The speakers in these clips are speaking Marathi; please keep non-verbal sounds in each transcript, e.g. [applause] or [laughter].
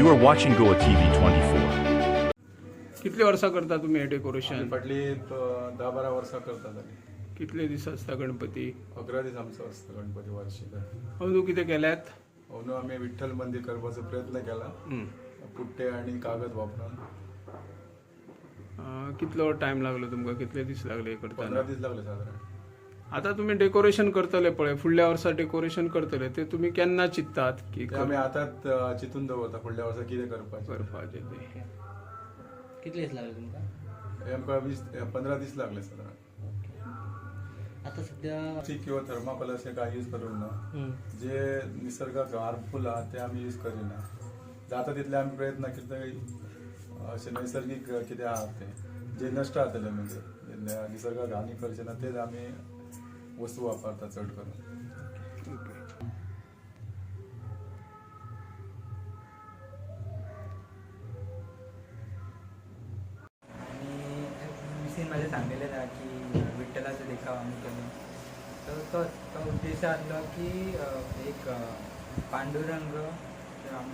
You are watching Goa TV 24. कितले वर्सां करता तुमी हे डेकोरेशन फाटली दहा बारा वर्सां करता जाली कितले दीस आसता गणपती? अकरा दीस आमचो आसता गणपती वार्षिक. अंदू कितें केल्यात? म्हणून आमी विठ्ठल मंदिर करपाचो प्रयत्न केला. पुट्टे आणि कागद वापरून. कितलो टायम लागलो तुमकां कितले दीस लागले हे पंधरा करताना दीस लागले साधारण. आता तुम्ही डेकोरेशन करतले पळय फुडल्या वर्सा डेकोरेशन करतले ते तुम्ही केन्ना चित्तात की ते आमी आतांच चिंतून दवरता फुडल्या वर्सा कितें करपाचें करपाचे ते. कितले दीस लागले तुमकां? हे आमकां वीस पंधरा दीस लागले साधारण आता सध्या किंवा थर्माकोल अशें काय यूज करूंक ना. जे निसर्गाक हार्मफूल आहा ते आमी यूज करिना जाता तितले आमी प्रयत्न कितें अशें नैसर्गीक कितें आहा ते जे नश्ट जातले म्हणजे निसर्गाक हानी करचे ना तेच आमी वस्तू वापरता चड करून. माझे सांगलेले ना की विठ्ठलाचा देखाव आम्ही केलो. तर तो तो उद्देश आसलो की एक पांडुरंग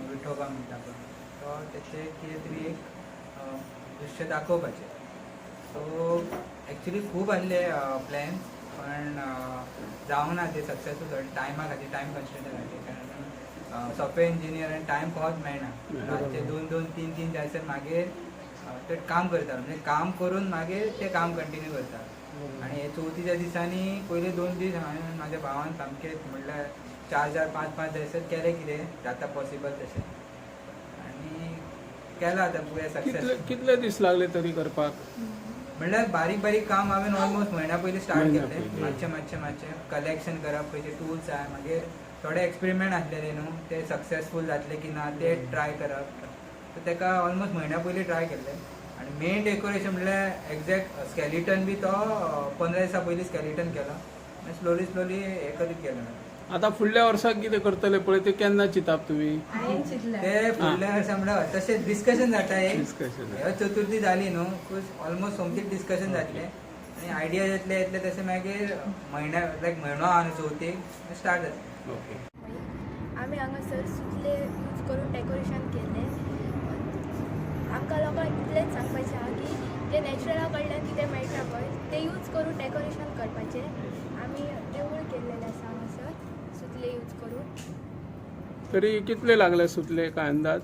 विठोबा म्हणटा पण तो त्याचे कितें तरी एक दृश्य दाखोवपाचें सो एक्चुली खूब आसले प्लॅन पण जावंक ना ते सक्सेसफूल थोडे टायमा खातीर टायम कन्स्टंट खातीर कारण सॉफ्टवेअर इंजिनियर आनी टायम कोहोच मेळना रातचे दोन दोन तीन तीन जायसर मागीर ते काम करता म्हणजे काम करून मागीर ते काम कंटिन्यू करता आणि हे चवथीच्या दिसांनी पयले दोन दीस हांवें म्हाज्या भावान सामकें म्हणल्यार चार चार पांच पांच जायसर केलें कितें जाता पॉसिबल तशें आनी केलां आतां कितले सक्सेस कितले दीस लागले तरी करपाक? म्हणल्यार बारीक बारीक काम हांवें ऑलमोस्ट म्हयन्या पयलीं स्टार्ट केलें. मातशें मातशें मातशें कलेक्शन करप खंयचे टूल्स आहा. मागीर थोडे एक्सपेरिमेंट आसलेले न्हू ते सक्सेसफूल जातले की ना ते ट्राय करप सो तेका ऑलमोस्ट म्हयन्या पयलीं ट्राय केल्लें आनी मेन डेकोरेशन म्हणल्यार एक्झॅक्ट स्कॅलिटन बी तो पंदरा दिसां पयलीं स्कॅलिटन केलो. आनी स्लोली स्लोली हे करीत गेलो आता फुडल्या वर्साक कितें करतले पळय ते केन्ना चिंताप तुमी ते फुडल्या वर्सा म्हणल्यार तशें डिस्कशन जाता एक. ह्यो चतुर्थी जाली न्हू. ऑलमोस्ट सोमतीक डिस्कशन जातलें. आनी आयडिया येतले येतले तशें मागीर म्हयन्या लायक म्हयनो आहा न्हू चवथीक स्टार्ट जातलें. ओके आम्ही हांगासर सुतले यूज करून डेकोरेशन केलें. आमकां लोकांक इतलेंच सांगपाचें आहा की जे नॅचरला कडल्यान कितें मेळटा पळय ते यूज करून डेकोरेशन करपाचें. आमी देवूळ केल्लेलें आसा. सुतले यूज करून? तरी कितले लागले सुतले काय अंदाज?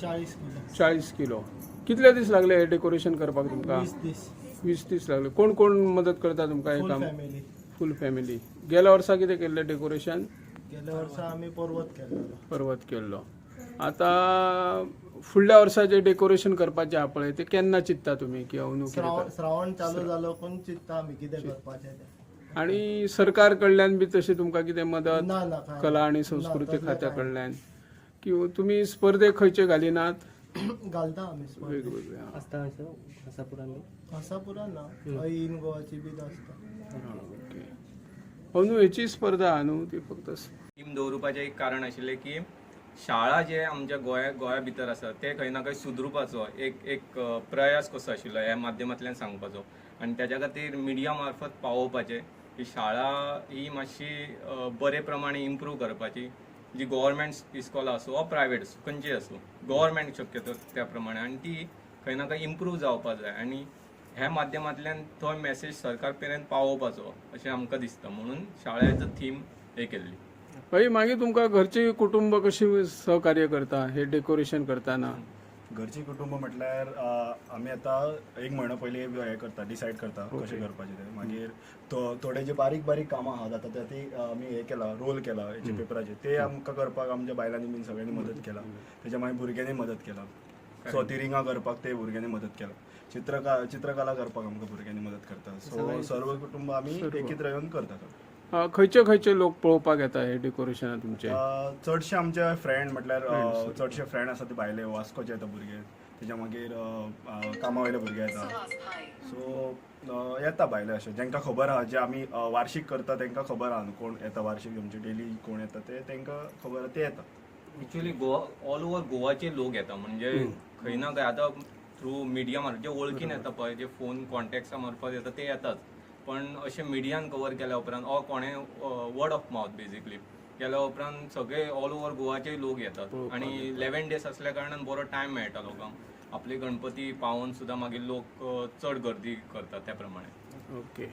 चाळीस किलो. चाळीस किलो. कितले दीस लागले हे डेकोरेशन करपाक तुमकां? वीस दीस. वीस दीस लागले. कोण कोण मदत करता तुमकां हे फूल काम? फॅमिली फूल फॅमिली गेल्या वर्सा कितें केल्लें डेकोरेशन? गेल्या वर्सा आम्ही पर्वत केलेलो. पर्वत केल्लो. आता फुडल्या वर्सा जे डेकोरेशन करपाचें आहा पळय ते केन्ना चिंतता तुमी की कितें श्रावण चालू जालो कोण चित्ता आमी कितें करपाचें तें? आणि सरकार कडल्यान बी तशी तुमकां कितें मदत? ना ना काय कला आणि ना, संस्कृती खात्या कडल्यान. किंवा तुम्ही स्पर्धेक खंयचे घालिनात? [clears throat] घालता आमी स्पर्धा. वेगवेगळ्या. आसता हयसर आसापूर आमी आसापुरा ना इन गोवाची बी आसता ओके. अंदू हेची स्पर्धा न्हू ती फक्त. टीम दवरुपाचें एक कारण आशिल्लें की शाळा जे आमच्या गोंया गोंया भितर आसा ते खंय ना खंय सुदरुपाचो एक एक प्रयास कसो आशिल्लो ह्या माध्यमांतल्यान सांगपाचो. आनी तेज्या खातीर मिडिया मार्फत पावोवपाचें की शाळा ही मातशी बरे प्रमाणे इम्प्रूव करपाची जी गव्हर्मेंट इस्कॉला आसूं वा प्रायवेट आसूं खंयचीय आसूं गव्हर्मेंट शक्यतो त्या प्रमाणे आनी ती खंय ना खंय इम्प्रूव जावपाक जाय. आनी ह्या माध्यमांतल्यान तो मेसेज सरकार पर्यंत पावोवपाचो अशें आमकां दिसता. म्हणून शाळेचो थीम हे केल्ली. भाई मागीर तुमकां घरची कुटुंब कशी सहकार्य करता हे डेकोरेशन करताना? घरची कुटुंब म्हटल्यार आमी आतां एक म्हयनो पयलीं हे करता डिसायड करता कशें करपाचें तें. मागीर तो- थोडे जे बारीक बारीक कामां आहा जाता ते ती आमी हे केला रोल केला हेचे पेपराचे ते आमकां करपाक आमच्या बायलांनी बीन सगळ्यांनी मदत केला. तेच्या मागीर भुरग्यांनी मदत केला. सो तिरिंगां करपाक ते भुरग्यांनी मदत केला. चित्रका चित्रकला करपाक आमकां भुरग्यांनी मदत करता. सो सर्व कुटुंब आमी एकत्र येवन करता खंयचे खंयचे लोक पळोवपाक येता हे डेकोरेशन तुमचे? अ, चडशे आमचे फ्रेंड म्हटल्यार चडशे फ्रेंड आसा ते भायले वास्कोचे येता भुरगे. तेच्या मागीर कामा वयले भुरगे येता. सो येता भायले अशे. जेंकां खबर आहा जे आमी अ, वार्षिक करता तेंकां खबर आहा. न्हू कोण येता वार्षिक आमचे डेली कोण येता ते तेंकां खबर आहा ते येता. एक्च्युली गोवा ऑल ओव्हर गोवाचे लोक येता. म्हणजे खंय ना खंय आतां थ्रू मिडिया मार्फत जे वळखीन येता पळय जे फोन कॉन्टॅक्ट्सा मार्फत येता ते येतात. पण अशें मिडियान कवर केल्या उपरांत ऑर कोणें वर्ड ऑफ माउथ बेजिकली केल्या उपरांत सगळे ऑल ओव्हर गोवाचे लोक येतात. आणि. इलेवन डेज असल्या कारणान बरो टायम मेळटा लोकांक. आपले गणपती पावोवन सुद्दां मागीर लोक चड गर्दी करतात त्या प्रमाणे ओके.